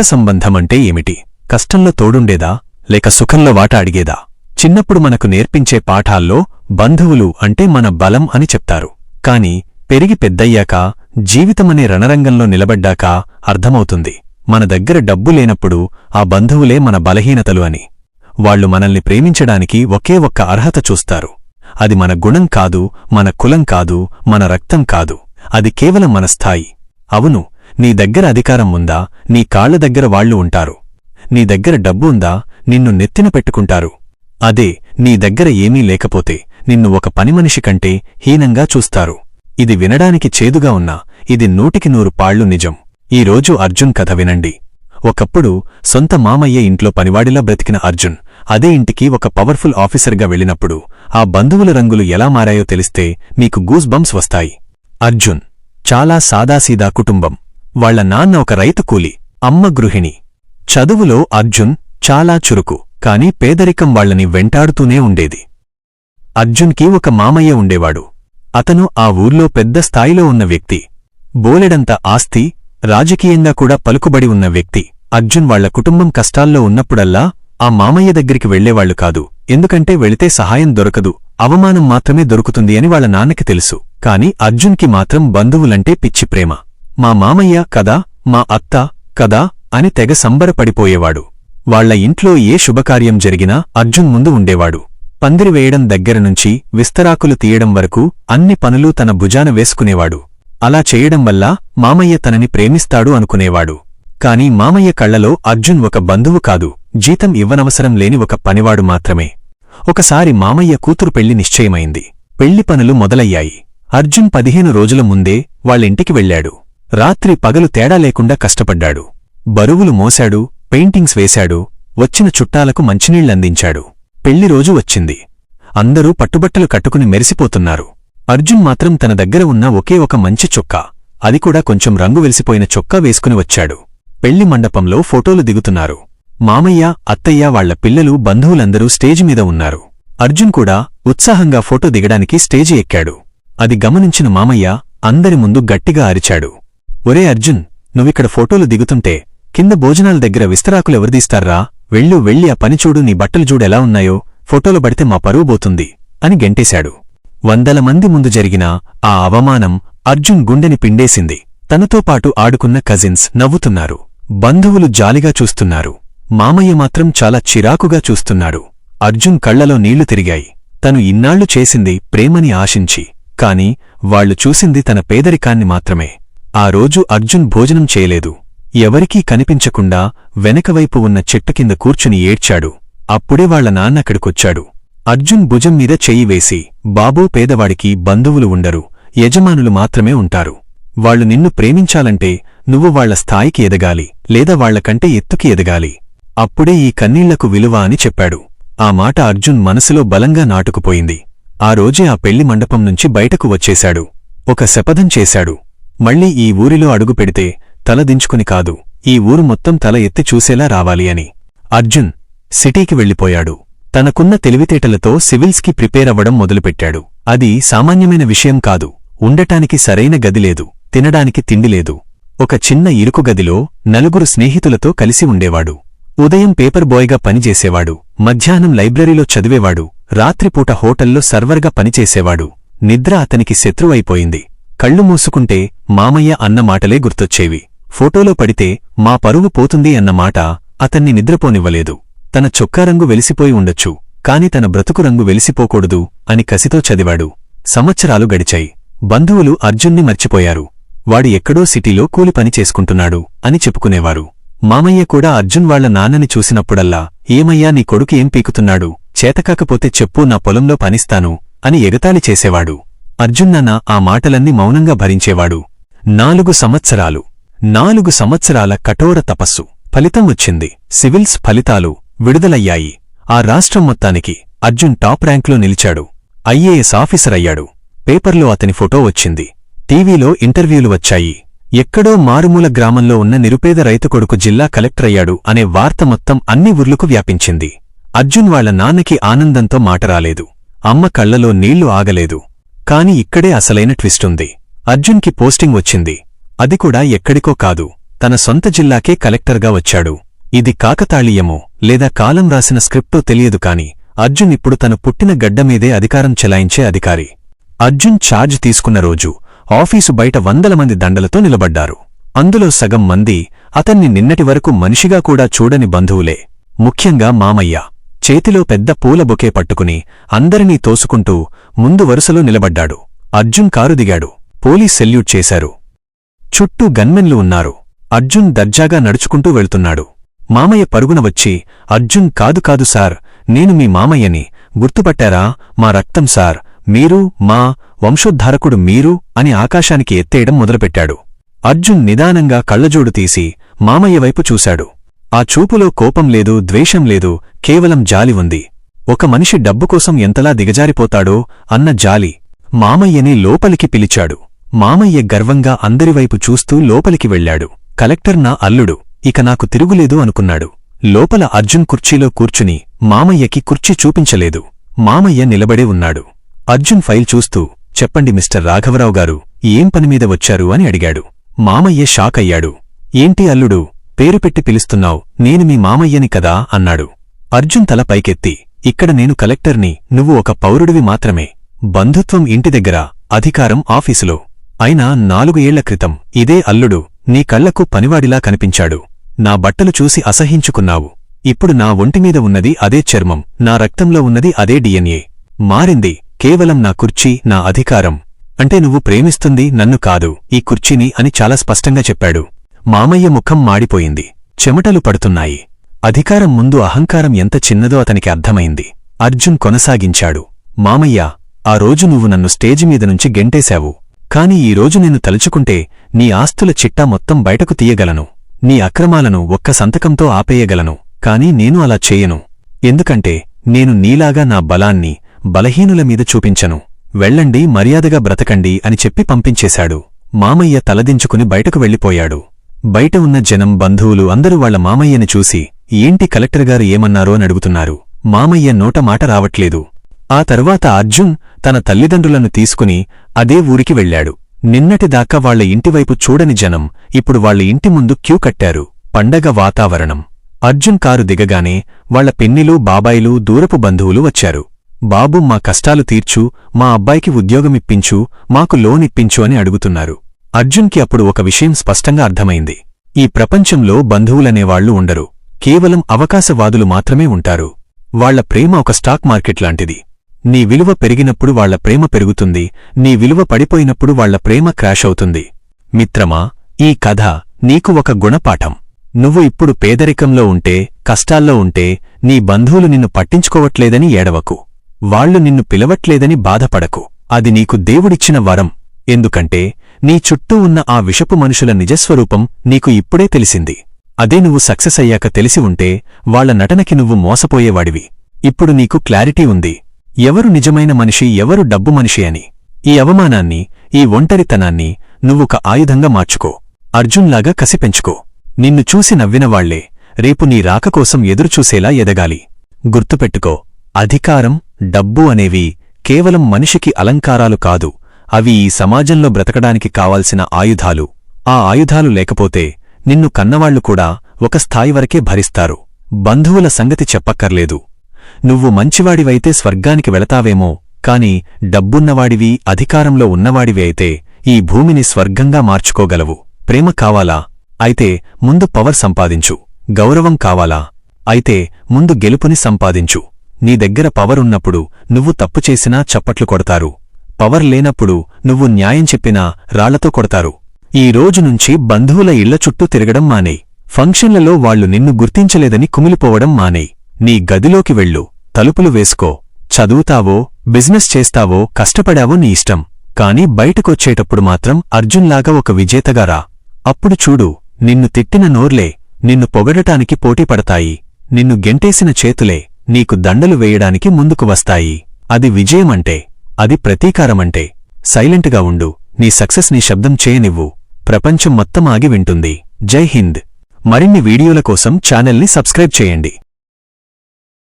రక్త సంబంధమంటే ఏమిటి? కష్టంలో తోడుండేదా? లేక సుఖంలో వాట అడిగేదా? చిన్నప్పుడు మనకు నేర్పించే పాఠాల్లో బంధువులు అంటే మన బలం అని చెప్తారు. కాని పెరిగి పెద్దయ్యాక జీవితమనే రణరంగంలో నిలబడ్డాక అర్థమవుతుంది. మన దగ్గర డబ్బు లేనప్పుడు ఆ బంధువులే మన బలహీనతలు అని. వాళ్ళు మనల్ని ప్రేమించడానికి ఒకే ఒక్క అర్హత చూస్తారు. అది మన గుణం కాదు మన కులం కాదు మన రక్తం కాదు. అది కేవలం మన స్థాయి. అవును నీ దగ్గర అధికారం ఉందా? నీ కాళ్ళ దగ్గర వాళ్ళు ఉంటారు. నీ దగ్గర డబ్బు ఉందా? నిన్ను నెత్తిన పెట్టుకుంటారు. అదే నీ దగ్గర ఏమీ లేకపోతే నిన్ను ఒక పనిమనిషి కంటే హీనంగా చూస్తారు. ఇది వినడానికి చేదుగా ఉన్నా ఇది నూటికి నూరు పాళ్ళు నిజం. ఈ రోజు అర్జున్ కథ వినండి. ఒకప్పుడు సొంత మామయ్య ఇంట్లో పనివాడిలా బ్రతికిన అర్జున్ అదే ఇంటికి ఒక పవర్ఫుల్ ఆఫీసర్గా వెళ్ళినప్పుడు ఆ బంధువుల రంగులు ఎలా మారాయో తెలిస్తే మీకు గూస్ బంప్స్ వస్తాయి. అర్జున్ చాలా సాదాసీదా కుటుంబం. వాళ్ళ నాన్న ఒక రైతు కూలి అమ్మ గృహిణి. చదువులో అర్జున్ చాలా చురుకు కాని పేదరికం వాళ్ళని వెంటాడుతూనే ఉండేది. అర్జున్కి ఒక మామయ్య ఉండేవాడు. అతను ఆ ఊర్లో పెద్ద స్థాయిలో ఉన్న వ్యక్తి. బోలెడంత ఆస్తి రాజకీయంగా కూడా పలుకుబడి ఉన్న వ్యక్తి. అర్జున్ వాళ్ళ కుటుంబం కష్టాల్లో ఉన్నప్పుడల్లా ఆ మామయ్య దగ్గరికి వెళ్ళేవాళ్ళు కాదు. ఎందుకంటే వెళితే సహాయం దొరకదు అవమానం మాత్రమే దొరుకుతుంది అని వాళ్ళ నాన్నకి తెలుసు. కాని అర్జున్కి మాత్రం బంధువులంటే పిచ్చి ప్రేమ. మా మామయ్య కదా మా అత్త కదా అని తెగ సంబరపడిపోయేవాడు. వాళ్ళ ఇంట్లో ఏ శుభకార్యం జరిగినా అర్జున్ ముందు ఉండేవాడు. పందిరి వేయడం దగ్గరనుంచి విస్తరాకులు తీయడం వరకు అన్ని పనులు తన భుజాన వేసుకునేవాడు. అలా చేయడం వల్ల మామయ్య తనని ప్రేమిస్తాడు అనుకునేవాడు. కాని మామయ్య కళ్ళలో అర్జున్ ఒక బంధువు కాదు జీతం ఇవ్వనవసరం లేని ఒక పనివాడు మాత్రమే. ఒకసారి మామయ్య కూతురు పెళ్ళి నిశ్చయమైంది. పెళ్ళి పనులు మొదలయ్యాయి. అర్జున్ పదిహేను రోజుల ముందే వాళ్ళింటికి వెళ్ళాడు. రాత్రి పగలు తేడా లేకుండా కష్టపడ్డాడు. బరువులు మోశాడు పెయింటింగ్స్ వేశాడు వచ్చిన చుట్టాలకు మంచినీళ్ళందించాడు పెళ్ళి రోజు వచ్చింది. అందరూ పట్టుబట్టలు కట్టుకుని మెరిసిపోతున్నారు. అర్జున్ మాత్రం తన దగ్గర ఉన్న ఒకే ఒక మంచి చొక్కా అది కూడా కొంచెం రంగు వెలిసిపోయిన చొక్కా వేసుకుని వచ్చాడు. పెళ్ళి మండపంలో ఫోటోలు దిగుతున్నారు. మామయ్య అత్తయ్య వాళ్ళ పిల్లలు బంధువులందరూ స్టేజిమీద ఉన్నారు. అర్జున్ కూడా ఉత్సాహంగా ఫోటో దిగడానికి స్టేజి ఎక్కాడు. అది గమనించిన మామయ్య అందరి ముందు గట్టిగా అరిచాడు. ఒరే అర్జున్ నువ్విక్కడ ఫోటోలు దిగుతుంటే కింద భోజనాల దగ్గర విస్తరాకులెవరిదీస్తారా వెళ్ళు వెళ్ళి ఆ పని చూడు నీ బట్టలు చూడెలా ఉన్నాయో ఫోటోలు పడితే మా పరువు పోతుంది అని గెంటేశాడు. వందల మంది ముందు జరిగిన ఆ అవమానం అర్జున్ గుండెని పిండేసింది. తనతో పాటు ఆడుకున్న కజిన్స్ నవ్వుతున్నారు. బంధువులు జాలిగా చూస్తున్నారు. మామయ్య మాత్రం చాలా చిరాకుగా చూస్తున్నాడు. అర్జున్ కళ్ళలో నీళ్ళు తిరిగాయి. తను ఇన్నాళ్ళు చేసింది ప్రేమని ఆశించి కాని వాళ్ళు చూసింది తన పేదరికాన్ని మాత్రమే. ఆ రోజు అర్జున్ భోజనం చేయలేదు. ఎవరికీ కనిపించకుండా వెనకవైపు ఉన్న చెట్టు కింద కూర్చుని ఏడ్చాడు. అప్పుడే వాళ్ళ నాన్నక్కడికొచ్చాడు అర్జున్ భుజం మీద చెయ్యి వేసి బాబూ పేదవాడికి బంధువులు ఉండరు. యజమానులు మాత్రమే ఉంటారు. వాళ్ళు నిన్ను ప్రేమించాలంటే నువ్వు వాళ్ళ స్థాయికి ఎదగాలి లేదా వాళ్ళకంటే ఎత్తుకి ఎదగాలి. అప్పుడే ఈ కన్నీళ్ళకు విలువ అని చెప్పాడు. ఆ మాట అర్జున్ మనసులో బలంగా నాటుకుపోయింది. ఆ రోజే ఆ పెళ్ళి మండపం నుంచి బయటకు వచ్చేశాడు. ఒక శపథం చేశాడు. మళ్ళీ ఈ ఊరిలో అడుగు పెడితే తలదించుకుని కాదు. ఈ ఊరు మొత్తం తల ఎత్తి చూసేలా రావాలి అని. అర్జున్ సిటీకి వెళ్ళిపోయాడు. తనకున్న తెలివితేటలతో సివిల్స్కి ప్రిపేర్ అవ్వడం మొదలుపెట్టాడు. అది సామాన్యమైన విషయం కాదు. ఉండటానికి సరైన గదిలేదు తినడానికి తిండిలేదు ఒక చిన్న ఇరుకు గదిలో నలుగురు స్నేహితులతో కలిసి ఉండేవాడు. ఉదయం పేపర్ బాయ్గా పనిచేసేవాడు. మధ్యాహ్నం లైబ్రరీలో చదివేవాడు. రాత్రిపూట హోటల్లో సర్వర్గా పనిచేసేవాడు. నిద్ర అతనికి శత్రువైపోయింది. కళ్ళు మూసుకుంటే మామయ్య అన్న మాటలే గుర్తొచ్చేవి. ఫోటోలో పడితే మా పరువు పోతుంది అన్న మాట అతన్ని నిద్రపోనివ్వలేదు. తన చొక్కా రంగు వెలిసిపోయి ఉండొచ్చు కాని తన బ్రతుకు రంగు వెలిసిపోకూడదు అని కసితో చదివాడు. సంవత్సరాలు గడిచాయి. బంధువులు అర్జున్ని మర్చిపోయారు. వాడు ఎక్కడో సిటీలో కూలిపని చేసుకుంటున్నాడు అని చెప్పుకునేవారు. మామయ్య కూడా అర్జున్ వాళ్ళ నాన్నని చూసినప్పుడల్లా ఏమయ్యా నీ కొడుకు ఏం పీకుతున్నాడు? చేతకాకపోతే చెప్పు నా పొలంలో పనిస్తాను అని ఎగతాళి చేసేవాడు. అర్జున్నన్న ఆ మాటలన్నీ మౌనంగా భరించేవాడు. నాలుగు సంవత్సరాలు. నాలుగు సంవత్సరాల కఠోర తపస్సు. ఫలితం వచ్చింది. సివిల్స్ ఫలితాలు విడుదలయ్యాయి. ఆ రాష్ట్రం మొత్తానికి అర్జున్ టాప్ ర్యాంక్లో నిలిచాడు. ఐఏఎస్ ఆఫీసర్ అయ్యాడు. పేపర్లో అతని ఫోటో వచ్చింది. టీవీలో ఇంటర్వ్యూలు వచ్చాయి. ఎక్కడో మారుమూల గ్రామంలో ఉన్న నిరుపేద రైతు కొడుకు జిల్లా కలెక్టర్ అయ్యాడు అనే వార్త మొత్తం అన్ని ఊర్లకు వ్యాపించింది. అర్జున్ వాళ్ళ నాన్నకి ఆనందంతో మాటరాలేదు అమ్మ కళ్ళలో నీళ్ళు ఆగలేదు. కాని ఇక్కడే అసలైన ట్విస్టుంది అర్జున్కి పోస్టింగ్ వచ్చింది. అది కూడా ఎక్కడికో కాదు. తన సొంత జిల్లాకే కలెక్టర్గా వచ్చాడు. ఇది కాకతాళీయమో లేదా కాలం రాసిన స్క్రిప్టో తెలియదు కాని అర్జున్ ఇప్పుడు తను పుట్టిన గడ్డమీదే అధికారం చెలాయించే అధికారి. అర్జున్ ఛార్జ్ తీసుకున్న రోజు ఆఫీసు బయట వందల మంది దండలతో నిలబడ్డారు. అందులో సగం మంది అతన్ని నిన్నటి వరకు మనిషిగా కూడా చూడని బంధువులే. ముఖ్యంగా మామయ్య. చేతిలో పెద్ద పూల బొకే పట్టుకుని అందరినీ తోసుకుంటూ ముందు వరుసలో నిలబడ్డాడు. అర్జున్ కారు దిగాడు. పోలీస్ సెల్యూట్ చేశారు. చుట్టూ గన్మెన్లు ఉన్నారు. అర్జున్ దర్జాగా నడుచుకుంటూ వెళ్తున్నాడు. మామయ్య పరుగున వచ్చి అర్జున్ కాదు కాదు సార్. నేను మీ మామయ్యని. గుర్తుపట్టారా? మా రక్తం సార్. మీరు మా వంశోద్ధారకుడు మీరు అని ఆకాశానికి ఎత్తేయడం మొదలుపెట్టాడు. అర్జున్ నిదానంగా కళ్ళజోడు తీసి మామయ్య వైపు చూశాడు. ఆ చూపులో కోపం లేదు ద్వేషం లేదు. కేవలం జాలి ఉంది. ఒక మనిషి డబ్బు కోసం ఎంతలా దిగజారిపోతాడో అన్న జాలి మామయ్యని లోపలికి పిలిచాడు. మామయ్య గర్వంగా అందరివైపు చూస్తూ లోపలికి వెళ్ళాడు. కలెక్టర్ నా అల్లుడు ఇక నాకు తిరుగులేదు అనుకున్నాడు. లోపల అర్జున్ కుర్చీలో కూర్చుని మామయ్యకి కుర్చీ చూపించలేదు. మామయ్య నిలబడే ఉన్నాడు. అర్జున్ ఫైల్ చూస్తూ చెప్పండి మిస్టర్ రాఘవరావు గారు ఏం పనిమీద వచ్చారు? అని అడిగాడు. మామయ్య షాక్ అయ్యాడు ఏంటి అల్లుడు పేరు పెట్టి పిలుస్తున్నావు నేను మీ మామయ్యని కదా? అన్నాడు. అర్జున్ తల పైకెత్తి ఇక్కడ నేను కలెక్టర్ని నువ్వు ఒక పౌరుడివి మాత్రమే. బంధుత్వం ఇంటి దగ్గర అధికారం ఆఫీసులో. అయినా నాలుగు ఏళ్ళ క్రితం ఇదే అల్లుడు నీ కళ్ళకు పనివాడిలా కనిపించాడు. నా బట్టలు చూసి అసహించుకున్నావు. ఇప్పుడు నా ఒంటిమీద ఉన్నది అదే చర్మం నా రక్తంలో ఉన్నది అదే డిఎన్ఏ. మారింది కేవలం నా కుర్చీ నా అధికారం. అంటే నువ్వు ప్రేమిస్తుంది నన్ను కాదు ఈ కుర్చీని అని చాలా స్పష్టంగా చెప్పాడు. మామయ్య ముఖం మాడిపోయింది చెమటలు పడుతున్నాయి. అధికారం ముందు అహంకారం ఎంత చిన్నదో అతనికి అర్థమైంది. అర్జున్ కొనసాగించాడు. మామయ్య ఆ రోజు నువ్వు నన్ను స్టేజి మీద నుంచి గెంటేశావు. కాని ఈ రోజు నిన్ను తలుచుకుంటే నీ ఆస్తుల చిట్టా మొత్తం బయటకు తీయగలను. నీ అక్రమాలను ఒక్క సంతకంతో ఆపేయగలను. కాని నేను అలా చేయను. ఎందుకంటే నేను నీలాగా నా బలాన్ని బలహీనుల మీద చూపించను. వెళ్ళండి మర్యాదగా బ్రతకండి అని చెప్పి పంపించేశాడు. మామయ్య తలదించుకుని బయటకు వెళ్ళిపోయాడు. బయట ఉన్న జనం బంధువులు అందరూ వాళ్ళ మామయ్యని చూసి ఏంటి కలెక్టర్గారు ఏమన్నారో అని అడుగుతున్నారు. మామయ్య నోట మాట రావట్లేదు. ఆ తరువాత అర్జున్ తన తల్లిదండ్రులను తీసుకుని అదే ఊరికి వెళ్ళాడు. నిన్నటిదాకా వాళ్ళ ఇంటివైపు చూడని జనం ఇప్పుడు వాళ్ళ ఇంటి ముందు క్యూ కట్టారు. పండగ వాతావరణం. అర్జున్ కారు దిగగానే వాళ్ళ పిన్నిలు బాబాయిలు దూరపు బంధువులు వచ్చారు. బాబు మా కష్టాలు తీర్చు మా అబ్బాయికి ఉద్యోగమిప్పించు మాకు లోన్ ఇప్పించు అని అడుగుతున్నారు. అర్జున్కి అప్పుడు ఒక విషయం స్పష్టంగా అర్థమైంది. ఈ ప్రపంచంలో బంధువులనేవాళ్ళు ఉండరు. కేవలం అవకాశవాదులు మాత్రమే ఉంటారు. వాళ్ళ ప్రేమ ఒక స్టాక్ మార్కెట్ లాంటిది. నీ విలువ పెరిగినప్పుడు వాళ్ళ ప్రేమ పెరుగుతుంది. నీ విలువ పడిపోయినప్పుడు వాళ్ళ ప్రేమ క్రాష్ అవుతుంది. మిత్రమా ఈ కథ నీకు ఒక గుణపాఠం. నువ్వు ఇప్పుడు పేదరికంలో ఉంటే కష్టాల్లో ఉంటే నీ బంధువులు నిన్ను పట్టించుకోవట్లేదని ఏడవకు. వాళ్ళు నిన్ను పిలవట్లేదని బాధపడకు. అది నీకు దేవుడిచ్చిన వరం. ఎందుకంటే నీ చుట్టూ ఉన్న ఆ విషపు మనుషుల నిజస్వరూపం నీకు ఇప్పుడే తెలిసింది. అదే నువ్వు సక్సెస్ అయ్యాక తెలిసి ఉంటే వాళ్ళ నటనకి నువ్వు మోసపోయేవాడివి. ఇప్పుడు నీకు క్లారిటీ ఉంది. ఎవరు నిజమైన మనిషి ఎవరు డబ్బు మనిషి అని. ఈ అవమానాన్ని ఈ ఒంటరితనాన్ని నువ్వొక ఆయుధంగా మార్చుకో. అర్జున్లాగా కసి పెంచుకో. నిన్ను చూసి నవ్వినవాళ్ళే రేపు నీ రాక కోసం ఎదురుచూసేలా ఎదగాలి. గుర్తుపెట్టుకో అధికారం డబ్బు అనేవి కేవలం మనిషికి అలంకారాలు కాదు అవి ఈ సమాజంలో బ్రతకడానికి కావాల్సిన ఆయుధాలు. ఆ ఆయుధాలు లేకపోతే నిన్ను కన్నవాళ్ళు కూడా ఒక స్థాయి వరకే భరిస్తారు. బంధువుల సంగతి చెప్పక్కర్లేదు. నువ్వు మంచివాడివైతే స్వర్గానికి వెళతావేమో కాని డబ్బున్నవాడివి అధికారంలో ఉన్నవాడివి అయితే ఈ భూమిని స్వర్గంగా మార్చుకోగలవు. ప్రేమ కావాలా? అయితే ముందు పవర్ సంపాదించు. గౌరవం కావాలా? అయితే ముందు గెలుపుని సంపాదించు. నీ దగ్గర పవర్ ఉన్నప్పుడు నువ్వు తప్పు చేసినా చప్పట్లు కొడతారు. పవర్ లేనప్పుడు నువ్వు న్యాయం చెప్పినా రాళ్ళతో కొడతారు. ఈ రోజు నుంచి బంధువుల ఇళ్ళ చుట్టూ తిరగడం మానేయ్ ఫంక్షన్లలో వాళ్ళు నిన్ను గుర్తించలేదని కుమిలిపోవడం మానేయ్ నీ గదిలోకి వెళ్ళు తలుపులు వేసుకో. చదువుతావో బిజినెస్ చేస్తావో కష్టపడావో నీ ఇష్టం. కాని బయటకొచ్చేటప్పుడు మాత్రం అర్జున్లాగా ఒక విజేతగారా అప్పుడు చూడు నిన్ను తిట్టిన నోర్లే నిన్ను పొగడటానికి పోటీపడతాయి నిన్ను గెంటేసిన చేతులే నీకు దండలు వేయడానికి ముందుకు వస్తాయి. అది విజయమంటే అది ప్రతీకారమంటే. సైలెంట్గా ఉండు నీ సక్సెస్ నీ శబ్దం చేయనివ్వు. ప్రపంచం మొత్తం ఆగి వింటుంది. జై హింద్. మరిన్ని వీడియోల కోసం ఛానల్ని సబ్స్క్రైబ్ చేయండి.